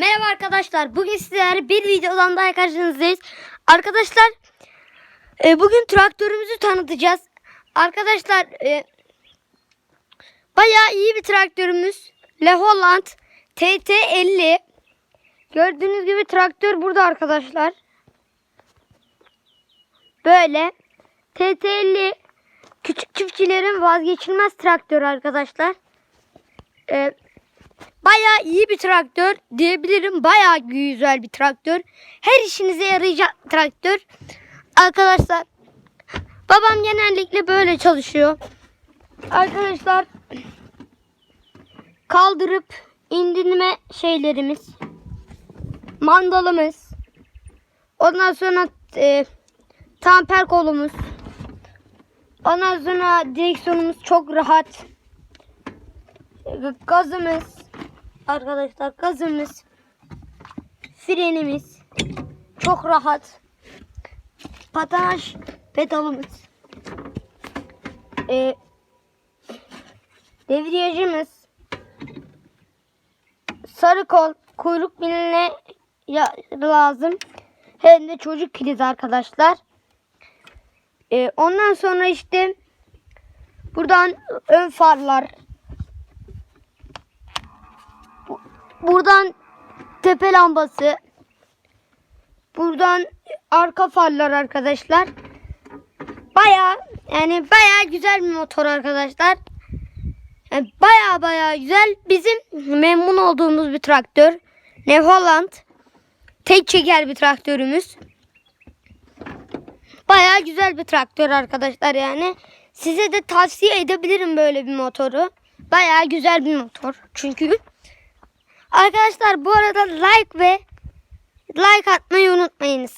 Merhaba arkadaşlar. Bugün sizlerle bir videodan daha karşınızdayız. Arkadaşlar e, bugün traktörümüzü tanıtacağız. Arkadaşlar e, bayağı iyi bir traktörümüz. Le Holland TT50. Gördüğünüz gibi traktör burada arkadaşlar. Böyle TT50 küçük çiftçilerin vazgeçilmez traktörü arkadaşlar. E, Bayağı iyi bir traktör diyebilirim. Bayağı güzel bir traktör. Her işinize yarayacak traktör. Arkadaşlar babam genellikle böyle çalışıyor. Arkadaşlar kaldırıp indirme şeylerimiz. Mandalımız. Ondan sonra e, tamper kolumuz. Ondan sonra direksiyonumuz çok rahat. Gazımız. Arkadaşlar gazımız. Frenimiz. Çok rahat. Patanaj pedalımız. Ee, devriyajımız. Sarı kol. Kuyruk biline lazım. Hem de çocuk kilidi arkadaşlar. Ee, ondan sonra işte buradan ön farlar Buradan tepe lambası. Buradan arka farlar arkadaşlar. Baya yani baya güzel bir motor arkadaşlar. Yani baya baya güzel. Bizim memnun olduğumuz bir traktör. New Holland. Tek çeker bir traktörümüz. Baya güzel bir traktör arkadaşlar yani. Size de tavsiye edebilirim böyle bir motoru. Baya güzel bir motor. Çünkü Arkadaşlar bu arada like ve like atmayı unutmayınız.